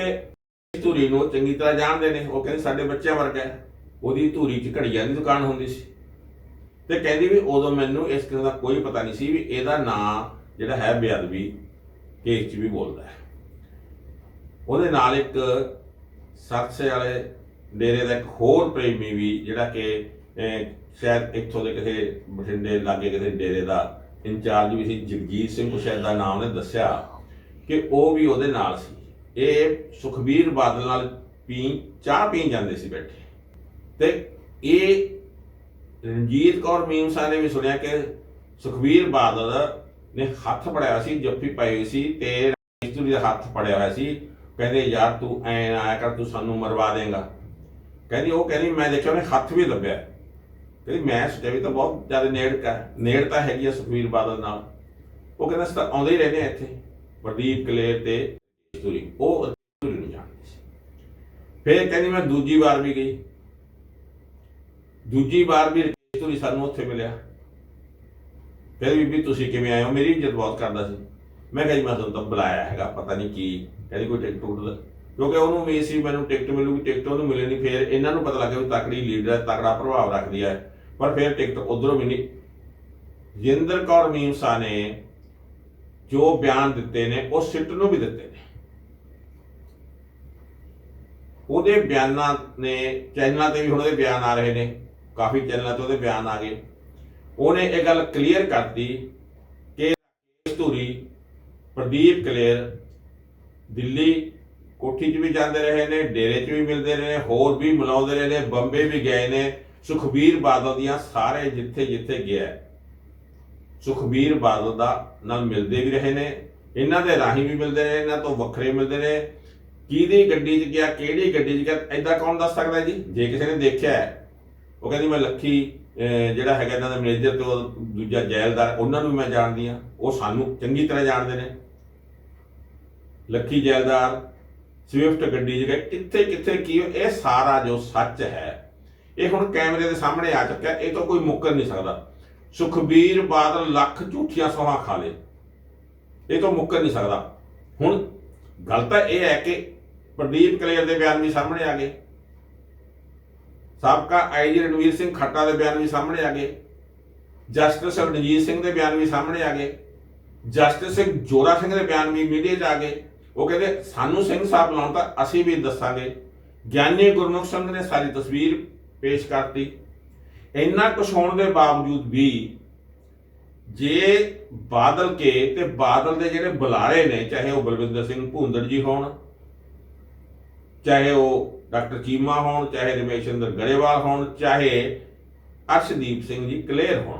ਇਸ ਧੂਰੀ ਨੂੰ ਚੰਗੀ ਤਰ੍ਹਾਂ ਜਾਣਦੇ ਨੇ। ਉਹ ਕਹਿੰਦੇ ਸਾਡੇ ਬੱਚਿਆਂ ਵਰਗਾ ਹੈ। ਉਹਦੀ ਧੂਰੀ 'ਚ ਘੜੀਆਂ ਦੀ ਦੁਕਾਨ ਹੁੰਦੀ ਸੀ। ਤੇ ਕਹਿੰਦੀ ਵੀ ਉਦੋਂ ਮੈਨੂੰ ਇਸ ਕਿਸਮ ਦਾ ਕੋਈ ਪਤਾ ਨਹੀਂ ਸੀ ਵੀ ਇਹਦਾ ਨਾਂ ਜਿਹੜਾ ਹੈ ਬੇਅਦਬੀ ਕੇਸ 'ਚ ਵੀ ਬੋਲਦਾ ਹੈ। ਉਹਦੇ ਨਾਲ ਇੱਕ ਸਰਸੇ ਵਾਲੇ ਡੇਰੇ ਦਾ ਇੱਕ ਹੋਰ ਪ੍ਰੇਮੀ ਵੀ ਜਿਹੜਾ ਕਿ ਸ਼ਾਇਦ ਇੱਥੋਂ ਦੇ ਕਿਸੇ ਬਠਿੰਡੇ ਲਾਗੇ ਕਿਸੇ ਡੇਰੇ ਦਾ ਇੰਚਾਰਜ ਵੀ ਸੀ, ਜਗਜੀਤ ਸਿੰਘ ਕੁਛ ਸ਼ਾਇਦ ਦਾ ਨਾਮ ਨੇ ਦੱਸਿਆ ਕਿ ਉਹ ਵੀ ਉਹਦੇ ਨਾਲ ਸੀ। ਇਹ ਸੁਖਬੀਰ ਬਾਦਲ ਨਾਲ ਪੀ, ਚਾਹ ਪੀਣ ਜਾਂਦੇ ਸੀ ਬੈਠੇ। ਤੇ ਇਹ ਰਣਜੀਤ ਕੌਰ ਮੀਮਸਾ ਨੇ ਵੀ ਸੁਣਿਆ ਕਿ ਸੁਖਬੀਰ ਬਾਦਲ ਨੇ ਹੱਥ ਫੜਿਆ ਸੀ, ਜੱਫੀ ਪਾਈ ਹੋਈ ਸੀ ਤੇ ਰਣਜੀਤ ਦਾ ਹੱਥ ਫੜਿਆ ਹੋਇਆ ਸੀ। ਕਹਿੰਦੇ, ਯਾਰ ਤੂੰ ਐ ਨਾ ਆਇਆ ਕਰ, ਤੂੰ ਸਾਨੂੰ ਮਰਵਾ ਦੇਗਾ। ਕਹਿੰਦੀ, ਉਹ ਕਹਿੰਦੀ, ਮੈਂ ਦੇਖਿਆ ਉਹਨੇ ਹੱਥ ਵੀ ਦੱਬਿਆ ਕਹਿੰਦੀ, ਮੈਂ ਸੋਚਿਆ ਵੀ ਤਾਂ ਬਹੁਤ ਜ਼ਿਆਦਾ ਨੇੜ ਕਾ ਨੇੜ ਤਾਂ ਹੈਗੀ ਆ ਸੁਖਬੀਰ ਬਾਦਲ ਨਾਲ। ਉਹ ਕਹਿੰਦਾ ਅਸੀਂ ਆਉਂਦੇ ਹੀ ਰਹਿੰਦੇ ਆ ਇੱਥੇ। ਪ੍ਰਦੀਪ ਕਲੇਰ ਤੇ ਸੂਰੀ ਉਹ ਸੂਰੀ ਨੂੰ ਜਾਣਦੀ ਸੀ। ਫਿਰ ਕਹਿੰਦੀ, ਮੈਂ ਦੂਜੀ ਵਾਰ ਵੀ ਗਈ। ਦੂਜੀ ਵਾਰ ਵੀ ਸੂਰੀ ਸਾਨੂੰ ਉੱਥੇ ਮਿਲਿਆ। ਫਿਰ ਬੀਬੀ, ਤੁਸੀਂ ਕਿਵੇਂ ਆਏ ਹੋ? ਮੇਰੀ ਇੱਜ਼ਤ ਬਹੁਤ ਕਰਦਾ ਸੀ। ਮੈਂ ਕਿਹਾ ਜੀ, ਮੈਂ ਤੁਹਾਨੂੰ ਤਾਂ ਬੁਲਾਇਆ ਹੈਗਾ, ਪਤਾ ਨਹੀਂ ਕੀ। ਕਹਿੰਦੀ, ਕੋਈ ਟਿਕਟ ਟੁਕਟ ਕਿਉਂਕਿ ਉਹਨੂੰ ਉਮੀਦ ਸੀ ਮੈਨੂੰ ਟਿਕਟ ਮਿਲੂਗੀ ਟਿਕਟ ਉਹਨੂੰ ਮਿਲੇ ਨਹੀਂ ਫਿਰ ਇਹਨਾਂ ਨੂੰ ਪਤਾ ਲੱਗਿਆ ਵੀ ਤਕੜੀ ਲੀਡਰ ਹੈ, ਤਕੜਾ ਪ੍ਰਭਾਵ ਰੱਖਦੀ ਹੈ। ਪਰ ਫਿਰ ਟਿਕਟ ਉਧਰੋਂ ਮਿਲੀ। ਜਿੰਦਰ ਕੌਰ ਮੀਮਸਾ ਨੇ ਜੋ ਬਿਆਨ ਦਿੱਤੇ ਨੇ, ਉਹ ਸਿੱਟ ਨੂੰ ਵੀ ਦਿੱਤੇ ਨੇ। ਉਹਦੇ ਬਿਆਨਾਂ ਨੇ, ਚੈਨਲਾਂ ਤੇ ਵੀ ਹੁਣ ਉਹਦੇ ਬਿਆਨ ਆ ਰਹੇ ਨੇ। ਕਾਫੀ ਚੈਨਲਾਂ ਤੇ ਉਹਦੇ ਬਿਆਨ ਆ ਗਏ। ਉਹਨੇ ਇਹ ਗੱਲ ਕਲੀਅਰ ਕਰਤੀ ਕਿ ਧੂਰੀ, ਪ੍ਰਦੀਪ ਕਲੇਰ, ਦਿੱਲੀ ਕੋਠੀ 'ਚ ਵੀ ਜਾਂਦੇ ਰਹੇ ਨੇ, ਡੇਰੇ 'ਚ ਵੀ ਮਿਲਦੇ ਰਹੇ ਨੇ, ਹੋਰ ਵੀ ਮਿਲਾਉਂਦੇ ਰਹੇ ਨੇ, ਬੰਬੇ ਵੀ ਗਏ ਨੇ। ਸੁਖਬੀਰ ਬਾਦਲ ਦੀਆਂ ਸਾਰੇ ਜਿੱਥੇ ਜਿੱਥੇ ਗਿਆ ਸੁਖਬੀਰ ਬਾਦਲ ਦਾ ਨਾਲ ਮਿਲਦੇ ਵੀ ਰਹੇ ਨੇ, ਇਹਨਾਂ ਦੇ ਰਾਹੀਂ ਵੀ ਮਿਲਦੇ ਨੇ ਇਹਨਾਂ ਤੋਂ ਵੱਖਰੇ ਮਿਲਦੇ ਨੇ ਕਿਹਦੀ ਗੱਡੀ 'ਚ ਗਿਆ, ਕਿਹੜੀ ਗੱਡੀ 'ਚ ਗਿਆ ਐਦਾਂ ਕੌਣ ਦੱਸ ਸਕਦਾ ਜੀ? ਜੇ ਕਿਸੇ ਨੇ ਦੇਖਿਆ ਉਹ ਕਹਿੰਦੀ ਮੈਂ ਲੱਖੀ ਜਿਹੜਾ ਹੈਗਾ ਇਹਨਾਂ ਦਾ ਮੈਨੇਜਰ ਤੇ ਉਹ ਦੂਜਾ ਜੈਲਦਾਰ, ਉਹਨਾਂ ਨੂੰ ਮੈਂ ਜਾਣਦੀ ਆ ਉਹ ਸਾਨੂੰ ਚੰਗੀ ਤਰ੍ਹਾਂ ਜਾਣਦੇ ਨੇ। ਲੱਖੀ ਜੈਲਦਾਰ ਸਵਿਫਟ ਗੱਡੀ 'ਚ ਗਏ, ਕਿੱਥੇ ਕਿੱਥੇ ਕੀ ਇਹ ਸਾਰਾ ਜੋ ਸੱਚ ਹੈ, ਇਹ ਹੁਣ ਕੈਮਰੇ ਦੇ ਸਾਹਮਣੇ ਆ ਚੁੱਕਿਆ, ਇਹ ਤੋਂ ਕੋਈ ਮੁੱਕਰ ਨਹੀਂ ਸਕਦਾ। ਸੁਖਬੀਰ ਬਾਦਲ ਲੱਖ ਝੂਠੀਆਂ ਸੌਹਾਂ ਖਾ ਲੇ ਇਹ ਤੋਂ ਮੁੱਕਰ ਨਹੀਂ ਸਕਦਾ। ਹੁਣ ਗੱਲ ਤਾਂ ਇਹ ਹੈ ਕਿ ਪ੍ਰਦੀਪ ਕਲੇਰ ਦੇ ਬਿਆਨ ਵੀ ਸਾਹਮਣੇ ਆ ਗਏ। ਸਾਬਕਾ ਆਈਜੀ ਰਣਵੀਰ ਸਿੰਘ ਖੱਟਾ ਦੇ ਬਿਆਨ ਵੀ ਸਾਹਮਣੇ ਆ ਗਏ। ਜਸਟਿਸ ਰਣਜੀਤ ਸਿੰਘ ਦੇ ਬਿਆਨ ਵੀ ਸਾਹਮਣੇ ਆ ਗਏ। ਜਸਟਿਸ ਜੋਰਾ ਸਿੰਘ ਦੇ ਬਿਆਨ ਵੀ ਮੀਡੀਆ 'ਚ ਆ ਗਏ। ਉਹ ਕਹਿੰਦੇ, ਸਾਨੂੰ ਸਿੰਘ ਸਾਹਿਬ ਲਾਉਣ ਤਾਂ ਅਸੀਂ ਵੀ ਦੱਸਾਂਗੇ। ਗਿਆਨੀ ਗੁਰਮੁਖ ਸਿੰਘ ਨੇ ਸਾਰੀ ਤਸਵੀਰ ਪੇਸ਼ ਕਰਤੀ। ਇੰਨਾ ਕੁਛ ਹੋਣ ਦੇ ਬਾਵਜੂਦ ਵੀ ਜੇ ਬਾਦਲ ਕੇ ਤੇ ਬਾਦਲ ਦੇ ਜਿਹੜੇ ਬੁਲਾਰੇ ਨੇ, ਚਾਹੇ ਉਹ ਬਲਵਿੰਦਰ ਸਿੰਘ ਭੁੰਦੜ ਜੀ ਹੋਣ, ਚਾਹੇ ਉਹ ਡਾਕਟਰ ਚੀਮਾ ਹੋਣ, ਚਾਹੇ ਰਮੇਸ਼ ਰਮੇਸ਼ਿੰਦਰ ਗਰੇਵਾਲ ਹੋਣ, ਚਾਹੇ ਅਰਸ਼ਦੀਪ ਸਿੰਘ ਜੀ ਕਲੇਰ ਹੋਣ,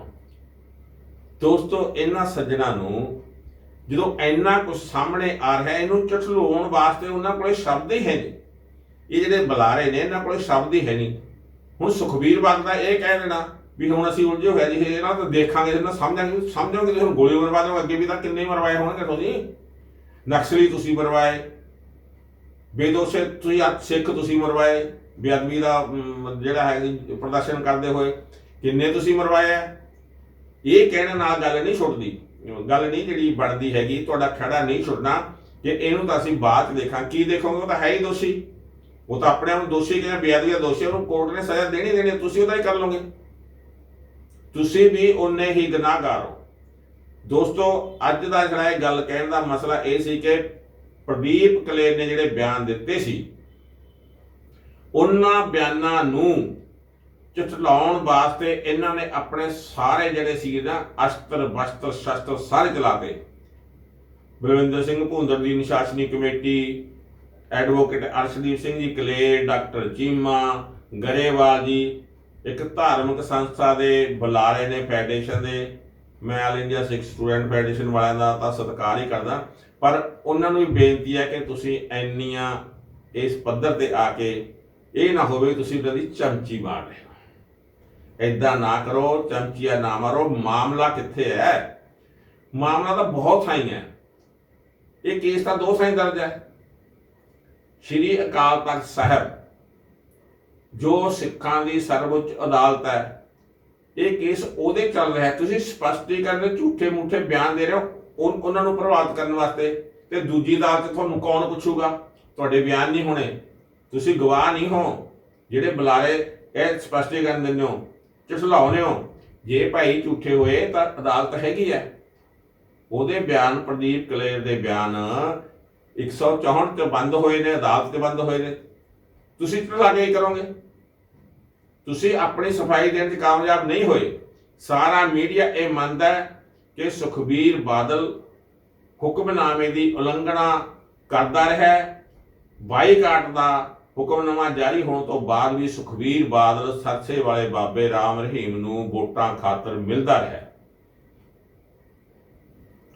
ਦੋਸਤੋ, ਇਹਨਾਂ ਸੱਜਣਾ ਨੂੰ ਜਦੋਂ ਇੰਨਾ ਕੁਝ ਸਾਹਮਣੇ ਆ ਰਿਹਾ, ਇਹਨੂੰ ਝਠਲਾਉਣ ਵਾਸਤੇ ਉਹਨਾਂ ਕੋਲੇ ਸ਼ਬਦ ਹੀ ਹੈ ਨਹੀਂ। ਇਹ ਜਿਹੜੇ ਬੁਲਾਰੇ ਨੇ, ਇਹਨਾਂ ਕੋਲੇ ਸ਼ਬਦ ਹੀ ਹੈ ਨਹੀਂ। ਹੁਣ ਸੁਖਬੀਰ ਬਾਦਲ ਦਾ ਇਹ ਕਹਿ ਦੇਣਾ ਵੀ ਹੁਣ ਅਸੀਂ ਉਲਝੇ ਹੋਇਆ ਜੀ, ਇਹਨਾਂ ਤਾਂ ਦੇਖਾਂਗੇ, ਇਹਨਾਂ ਸਮਝਾਂਗੇ, ਸਮਝੋਗੇ ਤੁਸੀਂ ਹੁਣ ਗੋਲੀ ਮਰਵਾ ਦਿਓ ਅੱਗੇ ਵੀ ਤਾਂ ਕਿੰਨੇ ਮਰਵਾਏ ਹੋਣਗੇ ਤੁਸੀਂ ਨਕਸਲੀ ਤੁਸੀਂ ਮਰਵਾਏ, ਬੇਦੋਸ਼ੇ ਤੁਸੀਂ ਸਿੱਖ ਤੁਸੀਂ ਮਰਵਾਏ, ਬੇਅਦਬੀ ਦਾ ਜਿਹੜਾ ਹੈ ਜੀ, ਪ੍ਰਦਰਸ਼ਨ ਕਰਦੇ ਹੋਏ ਕਿੰਨੇ ਤੁਸੀਂ ਮਰਵਾਏ ਇਹ ਕਹਿਣ ਨਾਲ ਗੱਲ ਨਹੀਂ ਛੁੱਟਦੀ। ਗੱਲ ਨਹੀਂ ਜਿਹੜੀ ਬਣਦੀ ਹੈਗੀ, ਤੁਹਾਡਾ ਖੜਾ ਨਹੀਂ ਛੁੱਟਣਾ, ਕਿ ਇਹਨੂੰ ਤਾਂ ਅਸੀਂ ਬਾਅਦ ਦੇਖਾਂ। ਕੀ ਦੇਖੋਗੇ? ਉਹ ਤਾਂ ਹੈ ਹੀ ਦੋਸ਼ੀ। ਉਹ ਤਾਂ ਆਪਣੇ ਆਪ ਨੂੰ ਦੋਸ਼ੀ ਕਹਿੰਦਾ ਬੇਅਦਬੀ ਦਾ ਦੋਸ਼ੀ, ਉਹਨੂੰ ਕੋਰਟ ਨੇ ਸਜ਼ਾ ਦੇਣੀ ਦੇਣੀ ਤੁਸੀਂ ਉਹਦਾ ਹੀ ਕਰ ਲਓਗੇ। ਤੁਸੀਂ ਵੀ ਉਨੇ ਹੀ ਗੁਨਾਹਗਾਰ ਹੋ। ਦੋਸਤੋ, ਅੱਜ ਦਾ ਜਿਹੜਾ ਇਹ ਗੱਲ ਕਹਿਣ ਦਾ ਮਸਲਾ ਇਹ ਸੀ ਕਿ ਪ੍ਰਦੀਪ ਕਲੇਰ ਨੇ ਜਿਹੜੇ ਬਿਆਨ ਦਿੱਤੇ ਸੀ, ਉਹਨਾਂ ਬਿਆਨਾਂ ਨੂੰ ਚਟਲਾਉਣ ਵਾਸਤੇ ਇਹਨਾਂ ਨੇ ਆਪਣੇ ਸਾਰੇ ਜਿਹੜੇ ਸੀਗੇ ਨਾ, ਅਸਤਰ, ਵਸਤਰ, ਸ਼ਸਤਰ ਸਾਰੇ ਚਲਾਤੇ ਬਲਵਿੰਦਰ ਸਿੰਘ ਭੁੰਦਰ ਦੀ ਨਿਸ਼ਾਸਨੀ ਕਮੇਟੀ, ਐਡਵੋਕੇਟ ਅਰਸ਼ਦੀਪ ਸਿੰਘ ਜੀ ਕਲੇ ਡਾਕਟਰ ਚੀਮਾ, ਗਰੇਵਾਲ ਜੀ, ਇੱਕ ਧਾਰਮਿਕ ਸੰਸਥਾ ਦੇ ਬੁਲਾਰੇ ਨੇ ਫੈਡਰੇਸ਼ਨ ਦੇ। ਮੈਂ all India Sikh student federation ਵਾਲਿਆਂ ਦਾ ਤਾਂ ਸਤਿਕਾਰ ਹੀ ਕਰਦਾ। ਪਰ ਉਹਨਾਂ ਨੂੰ ਵੀ ਬੇਨਤੀ ਹੈ ਕਿ ਤੁਸੀਂ ਇੰਨੀਆਂ ਇਸ ਪੱਧਰ ਤੇ ਆ ਕੇ ਇਹ ਨਾ ਹੋਵੇ ਤੁਸੀਂ ਉਹਨਾਂ ਦੀ ਚਮਚੀ ਮਾਰ ਰਹੇ ਹੋ। ਐਦਾਂ ਨਾ ਕਰੋ ਚਮਚੀਆ ਨਾ ਮਾਰੋ, ਮਾਮਲਾ ਕਿੱਥੇ ਹੈ? ਮਾਮਲਾ ਤਾਂ ਬਹੁਤ ਥਾਈ ਹੈ। ਇਹ ਕੇਸ ਤਾਂ ਦੋ ਥਾਈਂ ਦਰਜ ਹੈ। ਸ਼੍ਰੀ ਅਕਾਲ ਤਖਤ ਸਾਹਿਬ, ਜੋ ਸਿੱਖਾਂ ਦੀ ਸਰਵਉੱਚ ਅਦਾਲਤ ਹੈ, ਇਹ ਕੇਸ ਉਹਦੇ ਚੱਲ ਰਿਹਾ ਤੁਸੀਂ ਸਪਸ਼ਟੀਕਰਨ ਝੂਠੇ ਮੂਠੇ ਬਿਆਨ ਦੇ ਰਹੇ ਹੋ, ਉਨ- ਉਹਨਾਂ ਨੂੰ ਪ੍ਰਭਾਵਿਤ ਕਰਨ ਵਾਸਤੇ। ਤੇ ਦੂਜੀ ਅਦਾਲਤ ਤੁਹਾਨੂੰ ਕੌਣ ਪੁੱਛੂਗਾ? ਤੁਹਾਡੇ ਬਿਆਨ ਨਹੀਂ ਹੋਣੇ। ਤੁਸੀਂ ਗਵਾਹ ਨਹੀਂ ਹੋ, ਜਿਹੜੇ ਬੁਲਾਰੇ ਇਹ ਸਪਸ਼ਟੀਕਰਨ ਦਿੰਦੇ ਹੋ। ਚ ਝੁਠਲਾਉਂਦੇ ਹੋ, ਜੇ ਭਾਈ ਝੂਠੇ ਹੋਏ ਤਾਂ ਅਦਾਲਤ ਹੈਗੀ ਹੈ। ਉਹਦੇ ਬਿਆਨ ਪ੍ਰਦੀਪ ਕਲੇਰ ਦੇ ਬਿਆਨ 164 ਤੇ ਬੰਦ ਹੋਏ ਨੇ, ਅਦਾਲਤ ਤੇ ਬੰਦ ਹੋਏ ਨੇ। ਤੁਸੀਂ ਝੁਠਲਾ ਕੇ ਹੀ ਕਰੋਗੇ? ਤੁਸੀਂ ਆਪਣੀ ਸਫ਼ਾਈ ਦੇਣ 'ਚ ਕਾਮਯਾਬ ਨਹੀਂ ਹੋਏ। ਸਾਰਾ ਮੀਡੀਆ ਇਹ ਮੰਨਦਾ ਹੈ ਕਿ ਸੁਖਬੀਰ ਬਾਦਲ ਹੁਕਮਨਾਮੇ ਦੀ ਉਲੰਘਣਾ ਕਰਦਾ ਰਿਹਾ ਬਾਈਕਾਟ ਦਾ ਹੁਕਮਨਾਮਾ ਜਾਰੀ ਹੋਣ ਤੋਂ ਬਾਅਦ ਵੀ ਸੁਖਬੀਰ ਬਾਦਲ ਸਰਸੇ ਵਾਲੇ ਬਾਬੇ ਰਾਮ ਰਹੀਮ ਨੂੰ ਵੋਟਾਂ ਖਾਤਰ ਮਿਲਦਾ ਰਿਹਾ।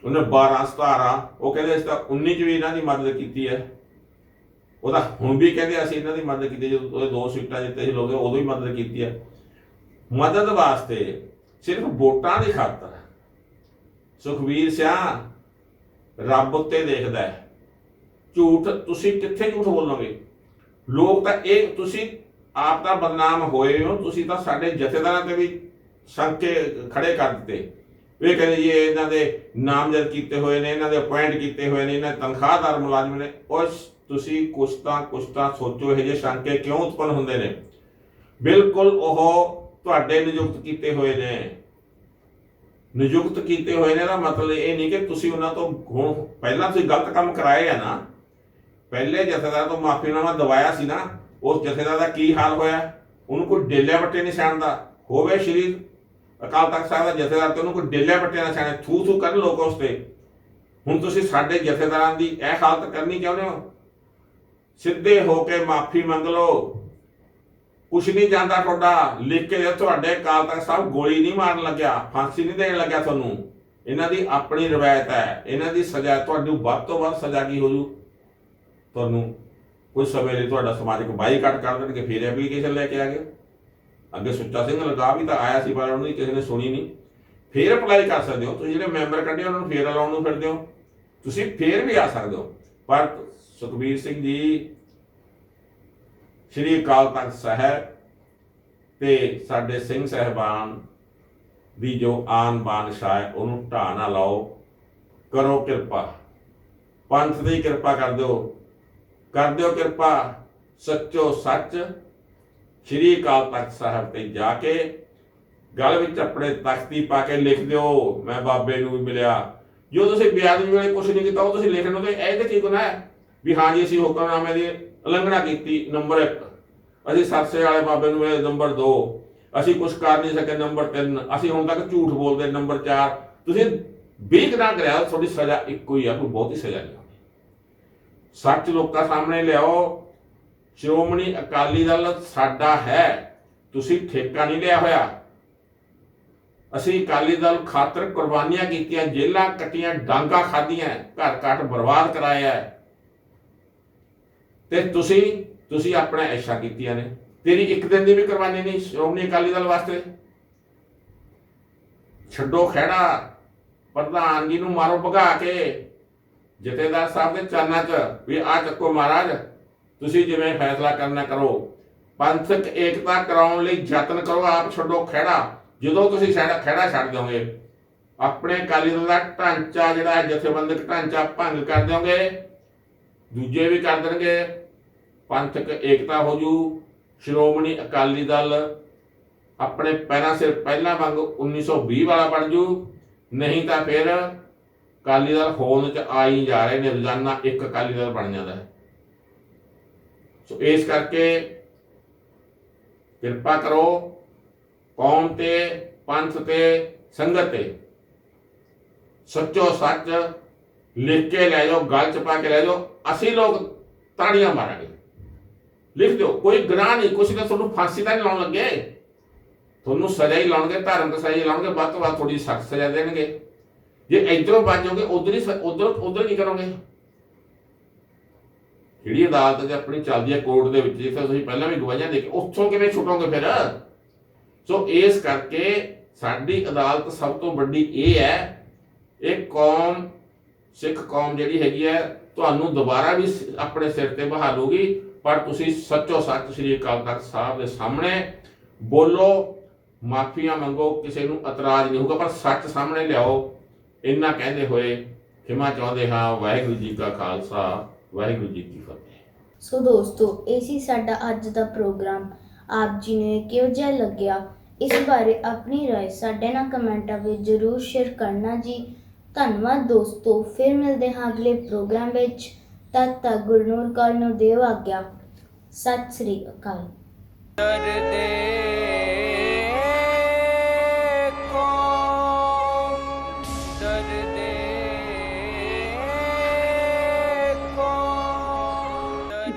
ਉਹਨੇ 12 17 ਉਹ ਕਹਿੰਦੇ ਇਸ ਤਾਂ 19 ਚ ਵੀ ਇਹਨਾਂ ਦੀ ਮਦਦ ਕੀਤੀ ਹੈ। ਉਹਦਾ ਹੁਣ ਵੀ ਕਹਿੰਦੇ ਅਸੀਂ ਇਹਨਾਂ ਦੀ ਮਦਦ ਕੀਤੀ ਜਦੋਂ ਉਹਦੇ ਦੋ ਸੀਟਾਂ ਜਿੱਤੇ ਸੀ ਲੋਗੇ ਉਦੋਂ ਹੀ ਮਦਦ ਕੀਤੀ ਹੈ। ਮਦਦ ਵਾਸਤੇ ਸਿਰਫ ਵੋਟਾਂ ਦੀ ਖਾਤਰ ਸੁਖਵੀਰ ਸਿਆ ਰੱਬ ਉੱਤੇ ਦੇਖਦਾ ਹੈ। ਝੂਠ, ਤੁਸੀਂ ਕਿੱਥੇ ਝੂਠ ਬੋਲੋਗੇ? ਲੋਕ ਤਾਂ ਇਹ ਤੁਸੀਂ ਆਪ ਤਾਂ ਬਦਨਾਮ ਹੋਏ ਹੋ, ਤੁਸੀਂ ਤਾਂ ਸਾਡੇ ਜਥੇਦਾਰਾਂ ਤੇ ਵੀ ਸੰਕੇ ਖੜੇ ਕਰ ਦਿੱਤੇ। ਇਹ ਕਹਿੰਦੇ ਜੀ, ਇਹ ਇਹਨਾਂ ਦੇ ਨਾਮਜ਼ਦ ਕੀਤੇ ਹੋਏ ਨੇ, ਇਹਨਾਂ ਦੇ ਅਪਾਇੰਟ ਕੀਤੇ ਹੋਏ ਨੇ, ਇਹਨਾਂ ਦੇ ਤਨਖਾਹਦਾਰ ਮੁਲਾਜ਼ਮ ਨੇ। ਉਸ ਤੁਸੀਂ ਕੁਛ ਤਾਂ ਕੁਛ ਤਾਂ ਸੋਚੋ, ਇਹ ਜੇ ਸ਼ੰਕੇ ਕਿਉਂ ਉਤਪੰਨ ਹੁੰਦੇ ਨੇ? ਬਿਲਕੁਲ ਉਹ ਤੁਹਾਡੇ ਨਿਯੁਕਤ ਕੀਤੇ ਹੋਏ ਨੇ। ਨਿਯੁਕਤ ਕੀਤੇ ਹੋਏ ਨੇ ਦਾ ਮਤਲਬ ਇਹ ਨਹੀਂ ਕਿ ਤੁਸੀਂ ਉਹਨਾਂ ਤੋਂ ਹੁਣ ਪਹਿਲਾਂ ਤੁਸੀਂ ਗਲਤ ਕੰਮ ਕਰਾਏ ਆ ਨਾ। ਪਹਿਲੇ ਜਥੇਦਾਰ ਤੋਂ ਮਾਫੀਨਾਮਾ ਦਵਾਇਆ ਸੀ ਨਾ, ਉਸ ਜਥੇਦਾਰ ਦਾ ਕੀ ਹਾਲ ਹੋਇਆ? ਉਹਨੂੰ ਕੋਈ ਡੇਲੇ ਵੱਟੇ ਨਹੀਂ ਛਾਣਦਾ ਹੋਵੇ ਸਰੀਰ ਅਕਾਲ ਤਖਤ ਸਾਹਿਬ ਦਾ ਜਥੇਦਾਰ ਤੇ ਉਹਨੂੰ ਕੋਈ ਡੇਲੇ ਵੱਟੇ ਨਾ ਛਾਣੇ ਥੂ ਥੂ ਕਰਨ ਲੋਕ ਉਸ ਤੇ ਹੁਣ ਤੁਸੀਂ ਸਾਡੇ ਜਥੇਦਾਰਾਂ ਦੀ ਇਹ ਹਾਲਤ ਕਰਨੀ ਚਾਹੁੰਦੇ ਹੋ? ਸਿੱਧੇ ਹੋ ਕੇ ਮਾਫੀ ਮੰਗ ਲਓ। ਕੁਛ ਨਹੀਂ ਜਾਂਦਾ ਤੁਹਾਡਾ। ਲਿਖ ਕੇ ਦੇ ਤੁਹਾਡੇ ਅਕਾਲ ਤਖਤ ਸਾਹਿਬ ਗੋਲੀ ਨਹੀਂ ਮਾਰਨ ਲੱਗਿਆ, ਫਾਂਸੀ ਨਹੀਂ ਦੇਣ ਲੱਗਿਆ ਤੁਹਾਨੂੰ। ਇਹਨਾਂ ਦੀ ਆਪਣੀ ਰਵਾਇਤ ਹੈ। ਇਹਨਾਂ ਦੀ ਸਜ਼ਾ ਤੁਹਾਨੂੰ ਵੱਧ ਤੋਂ ਵੱਧ ਸਜ਼ਾ ਕੀ ਹੋ ਤੁਹਾਨੂੰ ਕੁਝ ਸਮੇਂ ਲਈ ਤੁਹਾਡਾ ਸਮਾਜਿਕ ਬਾਈਕਾਟ ਕਰ ਦੇਣਗੇ, ਫਿਰ ਐਪਲੀਕੇਸ਼ਨ ਲੈ ਕੇ ਆ ਗਏ। ਅੱਗੇ ਸੁੱਚਾ ਸਿੰਘ ਲਗਾ ਵੀ ਤਾਂ ਆਇਆ ਸੀ, ਪਰ ਉਹਨੂੰ ਕਿਸੇ ਨੇ ਸੁਣੀ ਨਹੀਂ। ਫੇਰ ਅਪਲਾਈ ਕਰ ਸਕਦੇ ਹੋ। ਤੁਸੀਂ ਜਿਹੜੇ ਮੈਂਬਰ ਕੱਢੇ, ਉਹਨਾਂ ਨੂੰ ਫੇਰ ਅਲਾਉਣ ਨੂੰ ਫਿਰਦੇ ਹੋ। ਤੁਸੀਂ ਫੇਰ ਵੀ ਆ ਸਕਦੇ ਹੋ। ਪਰ ਸੁਖਬੀਰ ਸਿੰਘ ਜੀ, ਸ਼੍ਰੀ ਅਕਾਲ ਤਖਤ ਸਾਹਿਬ ਤੇ ਸਾਡੇ ਸਿੰਘ ਸਹਿਬਾਨ ਦੀ ਜੋ ਆਨ ਬਾਨ ਸ਼ਾਇ ਉਹਨੂੰ ਢਾਹ ਨਾ ਲਾਓ। ਕਰੋ ਕਿਰਪਾ। ਪੰਥ ਦੀ ਕਿਰਪਾ ਕਰ ਦਿਓ। ਕਰ ਦਿਓ ਕਿਰਪਾ, ਸੱਚੋ ਸੱਚ, ਸ਼੍ਰੀ ਅਕਾਲ ਤਖਤ ਸਾਹਿਬ ਤੇ ਜਾ ਕੇ ਗਲ ਵਿੱਚ ਆਪਣੇ ਤਖਤੀ ਪਾ ਕੇ ਲਿਖ ਦਿਓ, ਮੈਂ ਬਾਬੇ ਨੂੰ ਵੀ ਮਿਲਿਆ। ਜੋ ਤੁਸੀਂ ਬਿਆਦਵੀ ਵਾਲੇ ਕੁਝ ਨਹੀਂ ਕੀਤਾ, ਉਹ ਤੁਸੀਂ ਲਿਖਣ ਨੂੰ ਤੇ ਇਹ ਤੇ ਕੀ ਗੁਨਾਹ ਹੈ ਵੀ ਹਾਂ ਜੀ, ਅਸੀਂ ਹੁਕਮਨਾਮੇ ਦੀ ਉਲੰਘਣਾ ਕੀਤੀ, ਨੰਬਰ 1 ਅਸੀਂ ਸਰਸੇ ਵਾਲੇ ਬਾਬੇ ਨੂੰ ਮਿਲੇ, ਨੰਬਰ 2 ਅਸੀਂ ਕੁਝ ਕਰ ਨਹੀਂ ਸਕੇ, ਨੰਬਰ 3 ਅਸੀਂ ਹੁਣ ਤੱਕ ਝੂਠ ਬੋਲਦੇ, ਨੰਬਰ 4 ਤੁਸੀਂ 20 ਨਾ ਕਰਿਆ, ਤੁਹਾਡੀ ਸਜ਼ਾ ਇੱਕੋ ਹੀ ਆ, ਕੋਈ ਬਹੁਤੀ ਸਜ਼ਾ ਨਹੀਂ। ਸੱਚ ਲੋਕਾਂ ਸਾਹਮਣੇ ਲਿਆਓ। ਸ਼੍ਰੋਮਣੀ ਅਕਾਲੀ ਦਲ ਸਾਡਾ ਹੈ। ਤੁਸੀਂ ਠੇਕਾ ਨਹੀਂ ਲਿਆ ਹੋਇਆ। ਅਸੀਂ ਅਕਾਲੀ ਦਲ ਖਾਤਰ ਕੁਰਬਾਨੀਆਂ ਕੀਤੀਆਂ ਜੇਲਾਂ ਕੱਟੀਆਂ, ਡਾਂਗਾ ਖਾਧੀਆਂ, ਘਰ ਘਟ ਬਰਬਾਦ ਕਰਾਇਆ ਤੇ ਤੁਸੀਂ ਤੁਸੀਂ ਆਪਣਾ ਐਸ਼ਾ ਕੀਤੀਆਂ ਨੇ। ਤੇਰੀ ਇੱਕ ਦਿਨ ਦੀ ਵੀ ਕੁਰਬਾਨੀ ਨਹੀਂ ਸ਼੍ਰੋਮਣੀ ਅਕਾਲੀ ਦਲ ਵਾਸਤੇ। ਛੱਡੋ ਖਹਿੜਾ। ਪ੍ਰਧਾਨ ਜੀ ਨੂੰ ਮਾਰੋ ਭਗਾ ਕੇ। ਜਥੇਦਾਰ ਸਾਹਿਬ ਦੇ ਚਰਨਾਂ 'ਚ ਵੀ ਆ ਚੱਕੋ ਮਹਾਰਾਜ, ਤੁਸੀਂ ਜਿਵੇਂ ਫੈਸਲਾ ਕਰਨਾ ਕਰੋ। ਪੰਥਕ ਏਕਤਾ ਕਰਾਉਣ ਲਈ ਯਤਨ ਕਰੋ, ਆਪ ਛੱਡੋ ਖਹਿੜਾ। ਜਦੋਂ ਤੁਸੀਂ ਖਹਿੜਾ ਖਹਿੜਾ ਛੱਡ ਦਿਓਗੇ, ਆਪਣੇ ਅਕਾਲੀ ਦਲ ਦਾ ਢਾਂਚਾ ਜਿਹੜਾ ਜਥੇਬੰਦਕ ਢਾਂਚਾ ਭੰਗ ਕਰ ਦਿਓਗੇ, ਦੂਜੇ ਵੀ ਕਰ ਦੇਣਗੇ। ਪੰਥਕ ਏਕਤਾ ਹੋ ਜੂ। ਸ਼੍ਰੋਮਣੀ ਅਕਾਲੀ ਦਲ ਆਪਣੇ ਪੈਰਾਂ ਸਿਰ ਪਹਿਲਾਂ ਵਾਂਗ 1920 ਵਾਲਾ ਬਣ ਜੂ। ਨਹੀਂ ਤਾਂ ਫਿਰ ਅਕਾਲੀ ਦਲ ਹੋਂਦ ਚ ਆਈ ਜਾ ਰਹੇ ਨੇ, ਰੋਜ਼ਾਨਾ ਇੱਕ ਅਕਾਲੀ ਦਲ ਬਣ ਜਾਂਦਾ ਹੈ। ਸੋ ਇਸ ਕਰਕੇ ਕਿਰਪਾ ਕਰੋ, ਕੌਮ ਤੇ, ਪੰਥ ਤੇ, ਸੰਗਤ ਤੇ, ਸੱਚੋ ਸੱਚ ਲਿਖ ਕੇ ਲੈ ਜਾਓ, ਗੱਲ ਚ ਪਾ ਕੇ ਲੈ ਜਾਓ, ਅਸੀਂ ਲੋਕ ਤਾੜੀਆਂ ਮਾਰਾਂਗੇ। ਲਿਖ ਦਿਓ, ਕੋਈ ਗੁਨਾਹ ਨਹੀਂ, ਕੁਛ ਤਾਂ ਤੁਹਾਨੂੰ ਫਾਂਸੀ ਤਾਂ ਨਹੀਂ ਲਾਉਣ ਲੱਗੇ। ਤੁਹਾਨੂੰ ਸਜ਼ਾ ਹੀ ਲਾਉਣਗੇ, ਧਰਮ ਦੀ ਸਜ਼ਾ ਹੀ ਲਾਉਣਗੇ, ਵੱਧ ਤੋਂ ਵੱਧ ਥੋੜੀ ਸਖਤ ਸਜ਼ਾ ਦੇਣਗੇ। ਜੇ ਇਧਰੋਂ ਬਚੋਗੇ ਜਾਓਗੇ, ਉਧਰ ਹੀ ਉਧਰ ਉਧਰ ਕੀ ਕਰੋਗੇ? ਜਿਹੜੀ ਅਦਾਲਤ ਜੇ ਆਪਣੀ ਚੱਲਦੀ ਹੈ ਕੋਰਟ ਦੇ ਵਿੱਚ, ਜਿੱਥੇ ਤੁਸੀਂ ਪਹਿਲਾਂ ਵੀ ਗਵਾਹੀਆਂ ਦੇ ਕੇ ਉੱਥੋਂ ਕਿਵੇਂ ਛੁੱਟੋਗੇ ਫਿਰ? ਸੋ ਇਸ ਕਰਕੇ ਸਾਡੀ ਅਦਾਲਤ ਸਭ ਤੋਂ ਵੱਡੀ ਇਹ ਹੈ, ਇਹ ਕੌਮ, ਸਿੱਖ ਕੌਮ ਜਿਹੜੀ ਹੈਗੀ ਹੈ, ਤੁਹਾਨੂੰ ਦੁਬਾਰਾ ਵੀ ਆਪਣੇ ਸਿਰ ਤੇ ਬਹਾਲੂਗੀ ਪਰ ਤੁਸੀਂ ਸੱਚੋ ਸੱਚ ਸ੍ਰੀ ਅਕਾਲ ਤਖਤ ਸਾਹਿਬ ਦੇ ਸਾਹਮਣੇ ਬੋਲੋ, ਮਾਫੀਆਂ ਮੰਗੋ, ਕਿਸੇ ਨੂੰ ਇਤਰਾਜ਼ ਨਹੀਂ ਹੋਊਗਾ, ਪਰ ਸੱਚ ਸਾਹਮਣੇ ਲਿਆਓ। ਇੰਨਾ ਕਹਿੰਦੇ ਹੋਏ ਖਿਮਾ ਚਾਹੁੰਦੇ ਹਾਂ ਵਾਹਿਗੁਰੂ ਜੀ ਕਾ ਖਾਲਸਾ ਵਾਹਿਗੁਰੂ ਜੀ ਕੀ ਫਤਿਹ ਸੋ ਦੋਸਤੋ ਇਹ ਸੀ ਸਾਡਾ ਅੱਜ ਦਾ ਪ੍ਰੋਗਰਾਮ ਆਪ ਜੀ ਨੂੰ ਇਹ ਕਿਹੋ ਜਿਹਾ ਲੱਗਿਆ ਇਸ ਬਾਰੇ ਆਪਣੀ رائے ਸਾਡੇ ਨਾਲ ਕਮੈਂਟਾਂ ਵਿੱਚ ਜ਼ਰੂਰ ਸ਼ੇਅਰ ਕਰਨਾ ਜੀ ਧੰਨਵਾਦ ਦੋਸਤੋ ਫਿਰ ਮਿਲਦੇ ਹਾਂ ਅਗਲੇ ਪ੍ਰੋਗਰਾਮ ਵਿੱਚ ਤਦ ਤੱਕ ਗੁਰਨੂਰ ਕੌਰ ਨੂੰ ਦਿਓ ਆਗਿਆ ਸਤਿ ਸ੍ਰੀ ਅਕਾਲ ਡਰਦੇ